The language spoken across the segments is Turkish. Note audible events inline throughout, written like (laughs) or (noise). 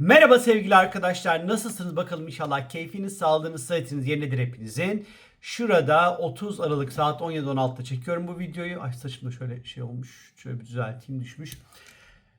Merhaba sevgili arkadaşlar. Nasılsınız bakalım inşallah keyfiniz, sağlığınız, sıhhatiniz yerindedir hepinizin. Şurada 30 Aralık saat 17.16'da çekiyorum bu videoyu. Ay saçım da şöyle şey olmuş. Şöyle bir düzelteyim düşmüş.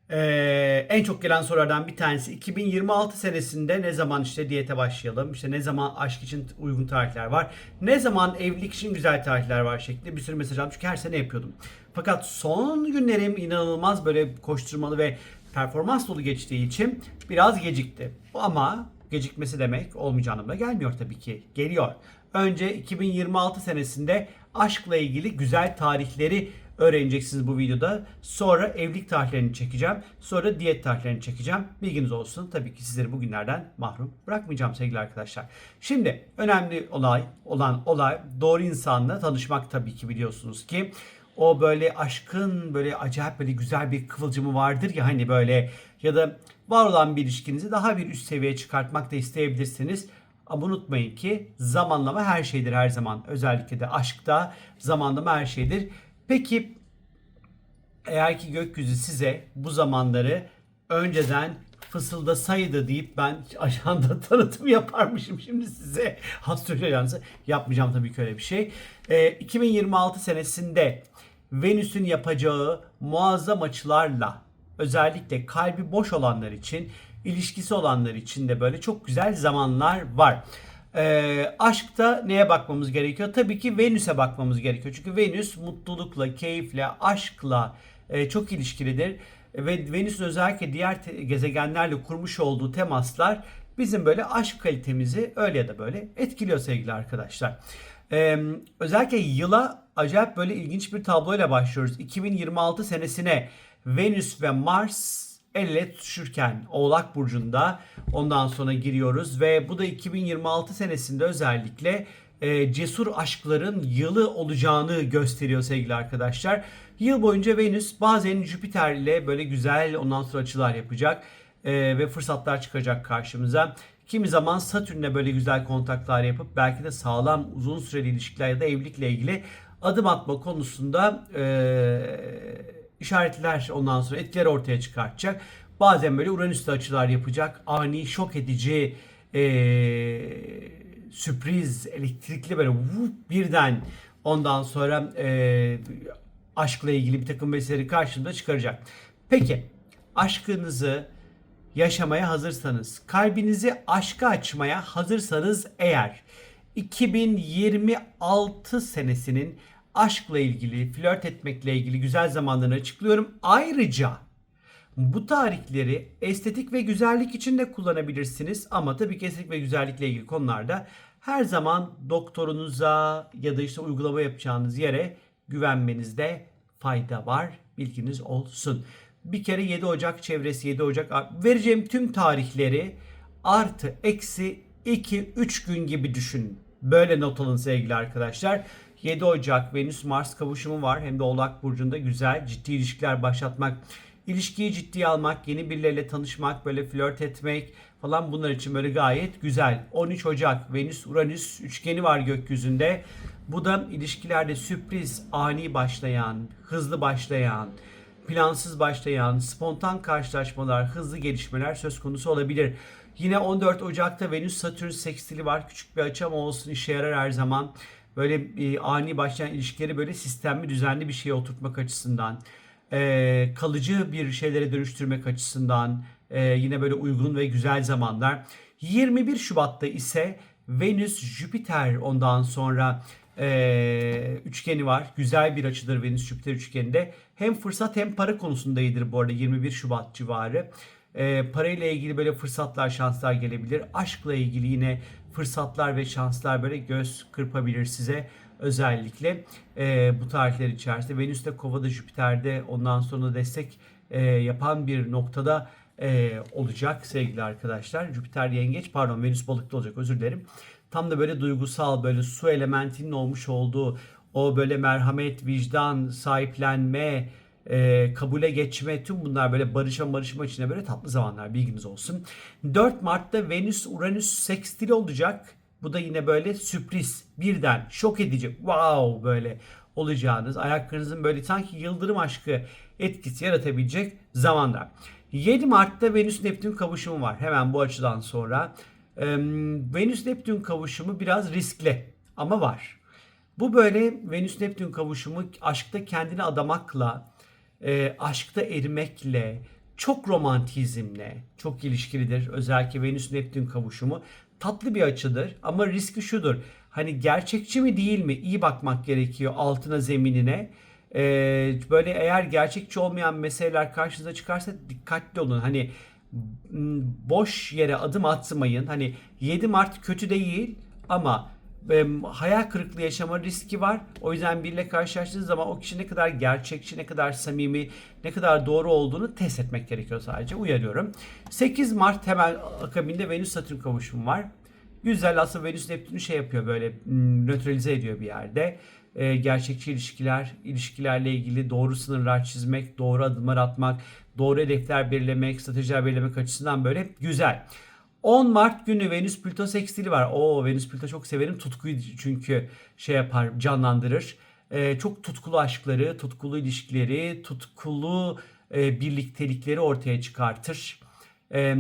Ee, en çok gelen sorulardan bir tanesi 2026 senesinde ne zaman işte diyete başlayalım? İşte ne zaman aşk için uygun tarihler var? Ne zaman evlilik için güzel tarihler var şeklinde bir sürü mesaj aldım. Çünkü her sene yapıyordum. Fakat son günlerim inanılmaz böyle koşturmalı ve performans dolu geçtiği için biraz gecikti. Ama gecikmesi demek olmayacağını anlamına gelmiyor tabii ki. Geliyor. Önce 2026 senesinde aşkla ilgili güzel tarihleri öğreneceksiniz bu videoda. Sonra evlilik tarihlerini çekeceğim. Sonra diyet tarihlerini çekeceğim. Bilginiz olsun. Tabii ki sizleri bugünlerden mahrum bırakmayacağım sevgili arkadaşlar. Şimdi önemli olay olan olay doğru insanla tanışmak tabii ki biliyorsunuz ki o böyle aşkın böyle acayip böyle güzel bir kıvılcımı vardır ya hani böyle ya da var olan bir ilişkinizi daha bir üst seviyeye çıkartmak da isteyebilirsiniz. Ama unutmayın ki zamanlama her şeydir her zaman. Özellikle de aşkta zamanlama her şeydir. Peki eğer ki gökyüzü size bu zamanları önceden fısıldasaydı deyip ben ajanda (laughs) tanıtım yaparmışım şimdi size. Astrolojansı yapmayacağım tabii ki öyle bir şey. Ee, 2026 senesinde Venüs'ün yapacağı muazzam açılarla özellikle kalbi boş olanlar için, ilişkisi olanlar için de böyle çok güzel zamanlar var. Ee, aşkta neye bakmamız gerekiyor? Tabii ki Venüs'e bakmamız gerekiyor. Çünkü Venüs mutlulukla, keyifle, aşkla e, çok ilişkilidir. Ve Venüs'ün özellikle diğer gezegenlerle kurmuş olduğu temaslar bizim böyle aşk kalitemizi öyle ya da böyle etkiliyor sevgili arkadaşlar. Ee, özellikle yıla acayip böyle ilginç bir tabloyla başlıyoruz. 2026 senesine Venüs ve Mars el ele tutuşurken Oğlak Burcu'nda ondan sonra giriyoruz ve bu da 2026 senesinde özellikle e, cesur aşkların yılı olacağını gösteriyor sevgili arkadaşlar. Yıl boyunca Venüs bazen Jüpiter ile böyle güzel ondan sonra açılar yapacak e, ve fırsatlar çıkacak karşımıza. Kimi zaman Satürn'le böyle güzel kontaklar yapıp belki de sağlam uzun süreli ilişkiler ya da evlilikle ilgili adım atma konusunda e, işaretler ondan sonra etkiler ortaya çıkartacak. Bazen böyle Uranüs'te açılar yapacak. Ani şok edici e, sürpriz elektrikli böyle vup birden ondan sonra e, aşkla ilgili bir takım meseleleri karşımıza çıkaracak. Peki aşkınızı yaşamaya hazırsanız, kalbinizi aşka açmaya hazırsanız eğer 2026 senesinin aşkla ilgili, flört etmekle ilgili güzel zamanlarını açıklıyorum. Ayrıca bu tarihleri estetik ve güzellik için de kullanabilirsiniz ama tabii ki estetik ve güzellikle ilgili konularda her zaman doktorunuza ya da işte uygulama yapacağınız yere güvenmenizde fayda var. Bilginiz olsun. Bir kere 7 Ocak çevresi 7 Ocak vereceğim tüm tarihleri artı eksi 2-3 gün gibi düşünün. Böyle not alın sevgili arkadaşlar. 7 Ocak Venüs Mars kavuşumu var. Hem de Oğlak Burcu'nda güzel ciddi ilişkiler başlatmak, ilişkiyi ciddiye almak, yeni birileriyle tanışmak, böyle flört etmek falan bunlar için böyle gayet güzel. 13 Ocak Venüs Uranüs üçgeni var gökyüzünde. Bu da ilişkilerde sürpriz, ani başlayan, hızlı başlayan, plansız başlayan, spontan karşılaşmalar, hızlı gelişmeler söz konusu olabilir. Yine 14 Ocak'ta Venüs Satürn sekstili var. Küçük bir açı ama olsun işe yarar her zaman. Böyle e, ani başlayan ilişkileri böyle sistemli, düzenli bir şeye oturtmak açısından, e, kalıcı bir şeylere dönüştürmek açısından e, yine böyle uygun ve güzel zamanlar. 21 Şubat'ta ise Venüs Jüpiter ondan sonra e, üçgeni var. Güzel bir açıdır Venüs Jüpiter üçgeninde. Hem fırsat hem para konusunda iyidir bu arada 21 Şubat civarı. E, parayla ilgili böyle fırsatlar, şanslar gelebilir. Aşkla ilgili yine fırsatlar ve şanslar böyle göz kırpabilir size. Özellikle e, bu tarihler içerisinde. Venüs de Kova'da, Jüpiter'de ondan sonra destek e, yapan bir noktada e, olacak sevgili arkadaşlar. Jüpiter yengeç pardon Venüs balıkta olacak özür dilerim. Tam da böyle duygusal böyle su elementinin olmuş olduğu o böyle merhamet, vicdan, sahiplenme, e, kabule geçme tüm bunlar böyle barışma barışma içinde böyle tatlı zamanlar bilginiz olsun. 4 Mart'ta Venüs Uranüs sekstili olacak. Bu da yine böyle sürpriz birden şok edici wow böyle olacağınız ayaklarınızın böyle sanki yıldırım aşkı etkisi yaratabilecek zamanlar. 7 Mart'ta Venüs Neptün kavuşumu var. Hemen bu açıdan sonra. Ee, Venüs Neptün kavuşumu biraz riskli ama var. Bu böyle Venüs Neptün kavuşumu aşkta kendini adamakla, e, aşkta erimekle, çok romantizmle çok ilişkilidir. Özellikle Venüs Neptün kavuşumu tatlı bir açıdır ama riski şudur. Hani gerçekçi mi değil mi? İyi bakmak gerekiyor altına zeminine. Ee, böyle eğer gerçekçi olmayan meseleler karşınıza çıkarsa dikkatli olun. Hani boş yere adım atmayın. Hani 7 Mart kötü değil ama e, hayal kırıklığı yaşama riski var. O yüzden biriyle karşılaştığınız zaman o kişi ne kadar gerçekçi, ne kadar samimi, ne kadar doğru olduğunu test etmek gerekiyor sadece. Uyarıyorum. 8 Mart hemen akabinde Venüs Satürn kavuşumu var. Güzel aslında Venüs Neptün'ü şey yapıyor böyle m, nötralize ediyor bir yerde. E, gerçekçi ilişkiler, ilişkilerle ilgili doğru sınırlar çizmek, doğru adımlar atmak, doğru hedefler belirlemek, stratejiler belirlemek açısından böyle güzel. 10 Mart günü Venüs Plüto sekstili var. Oo Venüs Plüto çok severim. Tutkuyu çünkü şey yapar, canlandırır. Ee, çok tutkulu aşkları, tutkulu ilişkileri, tutkulu e, birliktelikleri ortaya çıkartır. Ee,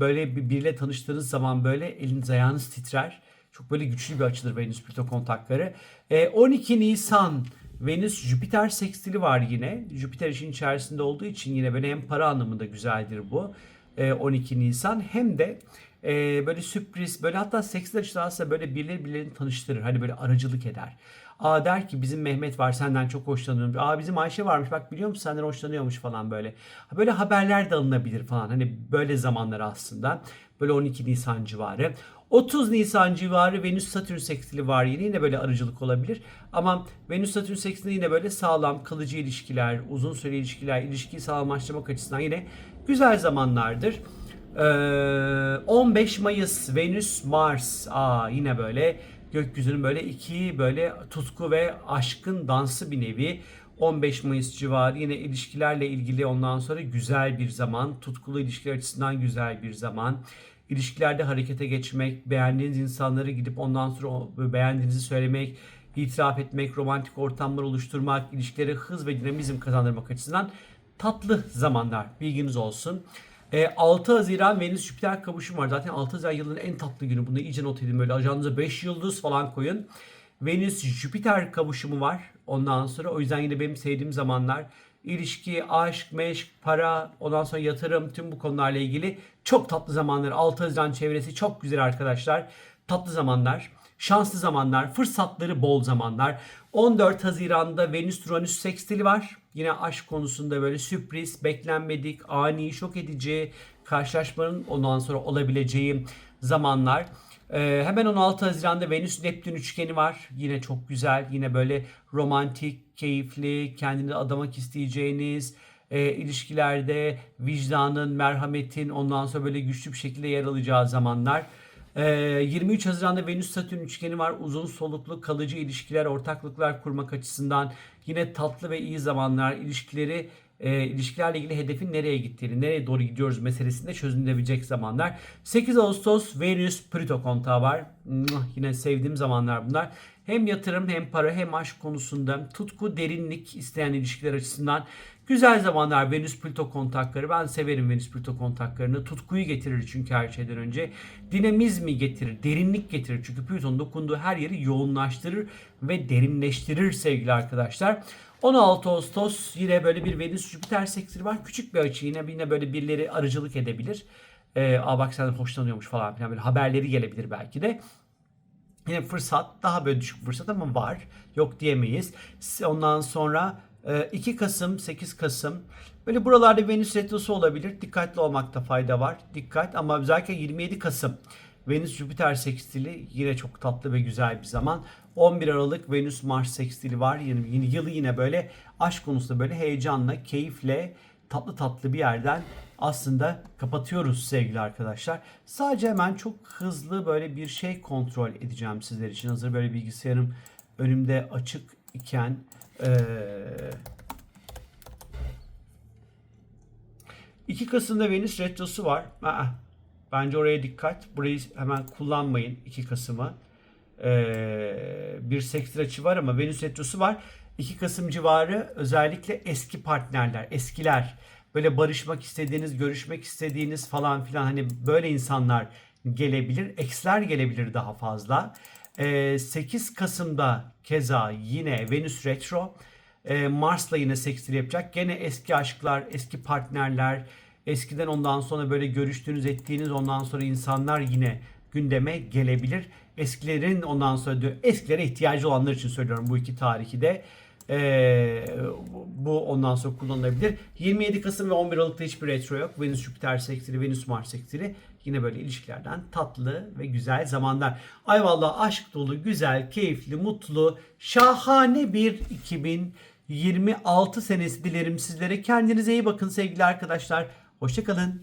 böyle bir- biriyle tanıştığınız zaman böyle eliniz ayağınız titrer. Çok böyle güçlü bir açıdır Venüs Plüto kontakları. Ee, 12 Nisan Venüs Jüpiter sekstili var yine. Jüpiter işin içerisinde olduğu için yine böyle hem para anlamında güzeldir bu. e, 12 Nisan hem de e, böyle sürpriz böyle hatta seksler açıdan aslında böyle birileri birilerini tanıştırır. Hani böyle aracılık eder. Aa der ki bizim Mehmet var senden çok hoşlanıyorum. Aa bizim Ayşe varmış bak biliyor musun senden hoşlanıyormuş falan böyle. Böyle haberler de alınabilir falan. Hani böyle zamanlar aslında. Böyle 12 Nisan civarı. 30 Nisan civarı Venüs Satürn sekstili var yine yine böyle arıcılık olabilir. Ama Venüs Satürn sekstili yine böyle sağlam kalıcı ilişkiler, uzun süreli ilişkiler, ilişkiyi sağlamlaştırmak açısından yine güzel zamanlardır. Ee, 15 Mayıs Venüs Mars aa yine böyle gökyüzünün böyle iki böyle tutku ve aşkın dansı bir nevi. 15 Mayıs civarı yine ilişkilerle ilgili ondan sonra güzel bir zaman tutkulu ilişkiler açısından güzel bir zaman. İlişkilerde harekete geçmek beğendiğiniz insanları gidip ondan sonra beğendiğinizi söylemek itiraf etmek romantik ortamlar oluşturmak ilişkilere hız ve dinamizm kazandırmak açısından tatlı zamanlar. Bilginiz olsun. E, 6 Haziran Venüs Jüpiter kavuşumu var. Zaten 6 Haziran yılının en tatlı günü. Bunu iyice not edin. Böyle ajanınıza 5 yıldız falan koyun. Venüs Jüpiter kavuşumu var. Ondan sonra o yüzden yine benim sevdiğim zamanlar. İlişki, aşk, meşk, para, ondan sonra yatırım tüm bu konularla ilgili çok tatlı zamanlar. 6 Haziran çevresi çok güzel arkadaşlar. Tatlı zamanlar, şanslı zamanlar, fırsatları bol zamanlar. 14 Haziran'da Venüs Uranüs sekstili var. Yine aşk konusunda böyle sürpriz, beklenmedik, ani, şok edici karşılaşmanın ondan sonra olabileceği zamanlar. Ee, hemen 16 Haziran'da Venüs Neptün üçgeni var. Yine çok güzel. Yine böyle romantik, keyifli, kendini adamak isteyeceğiniz e, ilişkilerde vicdanın, merhametin ondan sonra böyle güçlü bir şekilde yer alacağı zamanlar. Ee, 23 Haziran'da Venüs Satürn üçgeni var. Uzun soluklu kalıcı ilişkiler, ortaklıklar kurmak açısından yine tatlı ve iyi zamanlar. İlişkileri e, ilişkilerle ilgili hedefin nereye gittiğini, nereye doğru gidiyoruz meselesinde çözülebilecek zamanlar. 8 Ağustos Venüs Plüto kontağı var. Yine sevdiğim zamanlar bunlar. Hem yatırım hem para hem aşk konusunda tutku, derinlik isteyen ilişkiler açısından güzel zamanlar Venüs Plüto kontakları. Ben severim Venüs Plüto kontaklarını. Tutkuyu getirir çünkü her şeyden önce. Dinamizmi getirir, derinlik getirir. Çünkü Plüton'un dokunduğu her yeri yoğunlaştırır ve derinleştirir sevgili arkadaşlar. 16 Ağustos yine böyle bir Venüs Jüpiter seksili var. Küçük bir açı yine yine böyle birileri arıcılık edebilir. Ee, Aa bak senden hoşlanıyormuş falan filan böyle haberleri gelebilir belki de. Yine fırsat daha böyle düşük fırsat ama var. Yok diyemeyiz. Ondan sonra 2 Kasım 8 Kasım böyle buralarda Venüs retrosu olabilir. Dikkatli olmakta fayda var. Dikkat ama özellikle 27 Kasım Venüs Jüpiter sekstili yine çok tatlı ve güzel bir zaman. 11 Aralık Venüs Mars sekstili var. Yine, yine yılı yine böyle aşk konusunda böyle heyecanla, keyifle, tatlı tatlı bir yerden aslında kapatıyoruz sevgili arkadaşlar. Sadece hemen çok hızlı böyle bir şey kontrol edeceğim sizler için. Hazır böyle bilgisayarım önümde açık iken eee 2 Kasım'da Venüs retrosu var. Aa, bence oraya dikkat. Burayı hemen kullanmayın 2 Kasım'ı. Ee, bir sekstil açı var ama Venüs retrosu var. 2 Kasım civarı özellikle eski partnerler, eskiler böyle barışmak istediğiniz, görüşmek istediğiniz falan filan hani böyle insanlar gelebilir. Eksler gelebilir daha fazla. Ee, 8 Kasım'da keza yine Venüs Retro. Ee, Mars'la yine sekstil yapacak. Gene eski aşklar, eski partnerler, eskiden ondan sonra böyle görüştüğünüz, ettiğiniz ondan sonra insanlar yine gündeme gelebilir. Eskilerin ondan sonra eskilere ihtiyacı olanlar için söylüyorum bu iki tarihi de. Ee, ondan sonra kullanılabilir. 27 Kasım ve 11 Aralık'ta hiçbir retro yok. Venüs Jüpiter sektörü, Venüs Mars sektörü. Yine böyle ilişkilerden tatlı ve güzel zamanlar. Ay vallahi aşk dolu, güzel, keyifli, mutlu, şahane bir 2026 senesi dilerim sizlere. Kendinize iyi bakın sevgili arkadaşlar. Hoşçakalın.